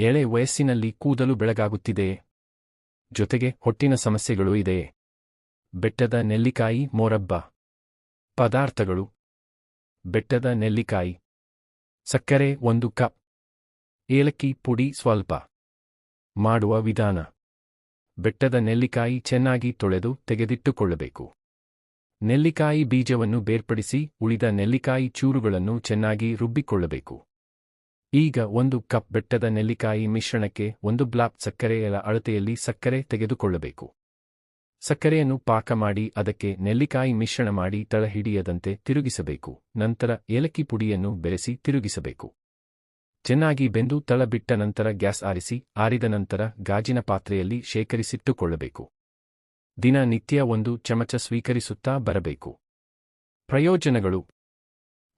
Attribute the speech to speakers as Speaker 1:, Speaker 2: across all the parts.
Speaker 1: ಎಳೆ ವಯಸ್ಸಿನಲ್ಲಿ ಕೂದಲು ಬೆಳಗಾಗುತ್ತಿದೆಯೇ ಜೊತೆಗೆ ಹೊಟ್ಟಿನ ಸಮಸ್ಯೆಗಳು ಇದೆಯೇ ಬೆಟ್ಟದ ನೆಲ್ಲಿಕಾಯಿ ಮೊರಬ್ಬ. ಪದಾರ್ಥಗಳು. ಬೆಟ್ಟದ ನೆಲ್ಲಿಕಾಯಿ. ಸಕ್ಕರೆ ಒಂದು ಕಪ್. ಏಲಕ್ಕಿ ಪುಡಿ ಸ್ವಲ್ಪ. ಮಾಡುವ ವಿಧಾನ. ಬೆಟ್ಟದ ನೆಲ್ಲಿಕಾಯಿ ಚೆನ್ನಾಗಿ ತೊಳೆದು ತೆಗೆದಿಟ್ಟುಕೊಳ್ಳಬೇಕು. ನೆಲ್ಲಿಕಾಯಿ ಬೀಜವನ್ನು ಬೇರ್ಪಡಿಸಿ ಉಳಿದ ನೆಲ್ಲಿಕಾಯಿ ಚೂರುಗಳನ್ನು ಚೆನ್ನಾಗಿ ರುಬ್ಬಿಕೊಳ್ಳಬೇಕು. ಈಗ ಒಂದು ಕಪ್ ಬೆಟ್ಟದ ನೆಲ್ಲಿಕಾಯಿ ಮಿಶ್ರಣಕ್ಕೆ ಒಂದು ಬ್ಲಾಕ್ ಸಕ್ಕರೆಯ ಅಳತೆಯಲ್ಲಿ ಸಕ್ಕರೆ ತೆಗೆದುಕೊಳ್ಳಬೇಕು. ಸಕ್ಕರೆಯನ್ನು ಪಾಕ ಮಾಡಿ ಅದಕ್ಕೆ ನೆಲ್ಲಿಕಾಯಿ ಮಿಶ್ರಣ ಮಾಡಿ ತಳ ಹಿಡಿಯದಂತೆ ತಿರುಗಿಸಬೇಕು. ನಂತರ ಏಲಕ್ಕಿ ಪುಡಿಯನ್ನು ಬೆರೆಸಿ ತಿರುಗಿಸಬೇಕು. ಚೆನ್ನಾಗಿ ಬೆಂದು ತಳ ಬಿಟ್ಟ ನಂತರ ಗ್ಯಾಸ್ ಆರಿಸಿ ಆರಿದ ನಂತರ ಗಾಜಿನ ಪಾತ್ರೆಯಲ್ಲಿ ಶೇಖರಿಸಿಟ್ಟುಕೊಳ್ಳಬೇಕು. ದಿನನಿತ್ಯ ಒಂದು ಚಮಚ ಸ್ವೀಕರಿಸುತ್ತಾ ಬರಬೇಕು. ಪ್ರಯೋಜನಗಳು.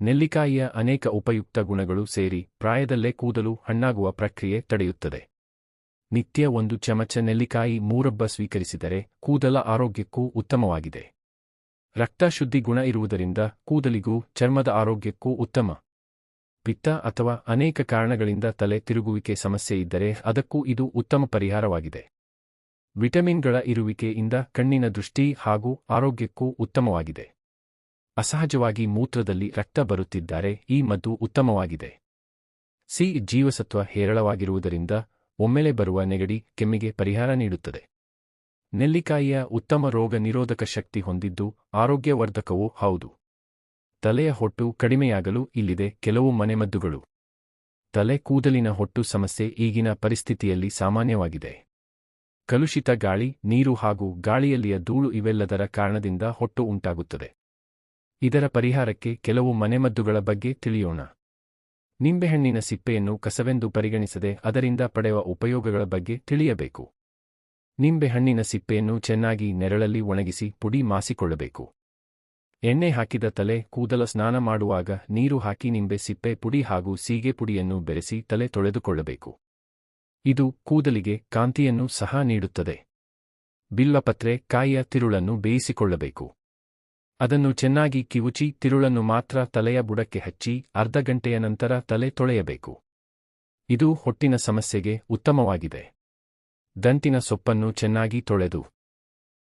Speaker 1: ನೆಲ್ಲಿಕಾಯಿಯ ಅನೇಕ ಉಪಯುಕ್ತ ಗುಣಗಳು ಸೇರಿ ಪ್ರಾಯದಲ್ಲೇ ಕೂದಲು ಹಣ್ಣಾಗುವ ಪ್ರಕ್ರಿಯೆ ತಡೆಯುತ್ತದೆ. ನಿತ್ಯ ಒಂದು ಚಮಚ ನೆಲ್ಲಿಕಾಯಿ ಮೂರಬ್ಬ ಸ್ವೀಕರಿಸಿದರೆ ಕೂದಲ ಆರೋಗ್ಯಕ್ಕೂ ಉತ್ತಮವಾಗಿದೆ. ರಕ್ತ ಶುದ್ಧಿ ಗುಣ ಇರುವುದರಿಂದ ಕೂದಲಿಗೂ ಚರ್ಮದ ಆರೋಗ್ಯಕ್ಕೂ ಉತ್ತಮ. ಪಿತ್ತ ಅಥವಾ ಅನೇಕ ಕಾರಣಗಳಿಂದ ತಲೆ ತಿರುಗುವಿಕೆ ಸಮಸ್ಯೆ ಇದ್ದರೆ ಅದಕ್ಕೂ ಇದು ಉತ್ತಮ ಪರಿಹಾರವಾಗಿದೆ. ವಿಟಮಿನ್ಗಳ ಇರುವಿಕೆಯಿಂದ ಕಣ್ಣಿನ ದೃಷ್ಟಿ ಹಾಗೂ ಆರೋಗ್ಯಕ್ಕೂ ಉತ್ತಮವಾಗಿದೆ. ಅಸಹಜವಾಗಿ ಮೂತ್ರದಲ್ಲಿ ರಕ್ತ ಬರುತ್ತಿದ್ದಾರೆ. ಈ ಮದ್ದು ಉತ್ತಮವಾಗಿದೆ. ಸಿ ಜೀವಸತ್ವ ಹೇರಳವಾಗಿರುವುದರಿಂದ ಒಮ್ಮೆಲೆ ಬರುವ ನೆಗಡಿ ಕೆಮ್ಮಿಗೆ ಪರಿಹಾರ ನೀಡುತ್ತದೆ. ನೆಲ್ಲಿಕಾಯಿಯ ಉತ್ತಮ ರೋಗ ನಿರೋಧಕ ಶಕ್ತಿ ಹೊಂದಿದ್ದು ಆರೋಗ್ಯವರ್ಧಕವೂ ಹೌದು. ತಲೆಯ ಹೊಟ್ಟು ಕಡಿಮೆಯಾಗಲು ಇಲ್ಲಿದೆ ಕೆಲವು ಮನೆಮದ್ದುಗಳು. ತಲೆ ಕೂದಲಿನ ಹೊಟ್ಟು ಸಮಸ್ಯೆ ಈಗಿನ ಪರಿಸ್ಥಿತಿಯಲ್ಲಿ ಸಾಮಾನ್ಯವಾಗಿದೆ. ಕಲುಷಿತ ಗಾಳಿ, ನೀರು ಹಾಗೂ ಗಾಳಿಯಲ್ಲಿಯ ಧೂಳು ಇವೆಲ್ಲದರ ಕಾರಣದಿಂದ ಹೊಟ್ಟು ಉಂಟಾಗುತ್ತದೆ. ಇದರ ಪರಿಹಾರಕ್ಕೆ ಕೆಲವು ಮನೆಮದ್ದುಗಳ ಬಗ್ಗೆ ತಿಳಿಯೋಣ. ನಿಂಬೆಹಣ್ಣಿನ ಸಿಪ್ಪೆಯನ್ನು ಕಸವೆಂದು ಪರಿಗಣಿಸದೆ ಅದರಿಂದ ಪಡೆಯುವ ಉಪಯೋಗಗಳ ಬಗ್ಗೆ ತಿಳಿಯಬೇಕು. ನಿಂಬೆಹಣ್ಣಿನ ಸಿಪ್ಪೆಯನ್ನು ಚೆನ್ನಾಗಿ ನೆರಳಲ್ಲಿ ಒಣಗಿಸಿ ಪುಡಿ ಮಾಸಿಕೊಳ್ಳಬೇಕು. ಎಣ್ಣೆ ಹಾಕಿದ ತಲೆ ಕೂದಲ ಸ್ನಾನ ಮಾಡುವಾಗ ನೀರು ಹಾಕಿ ನಿಂಬೆ ಸಿಪ್ಪೆ ಪುಡಿ ಹಾಗೂ ಸೀಗೆ ಪುಡಿಯನ್ನು ಬೆರೆಸಿ ತಲೆ ತೊಳೆದುಕೊಳ್ಳಬೇಕು. ಇದು ಕೂದಲಿಗೆ ಕಾಂತಿಯನ್ನು ಸಹ ನೀಡುತ್ತದೆ. ಬಿಲ್ಲಪತ್ರೆ, ಕಾಯಿಯ ತಿರುಳನ್ನು ಬೇಯಿಸಿಕೊಳ್ಳಬೇಕು. ಅದನ್ನು ಚೆನ್ನಾಗಿ ಕಿವುಚಿ, ತಿರುಳನ್ನು ಮಾತ್ರ ತಲೆಯ ಬುಡಕ್ಕೆ ಹಚ್ಚಿ, ಅರ್ಧ ಗಂಟೆಯ ನಂತರ ತಲೆ ತೊಳೆಯಬೇಕು. ಇದು ಹೊಟ್ಟಿನ ಸಮಸ್ಯೆಗೆ ಉತ್ತಮವಾಗಿದೆ. ದಂಟಿನ ಸೊಪ್ಪನ್ನು ಚೆನ್ನಾಗಿ ತೊಳೆದು.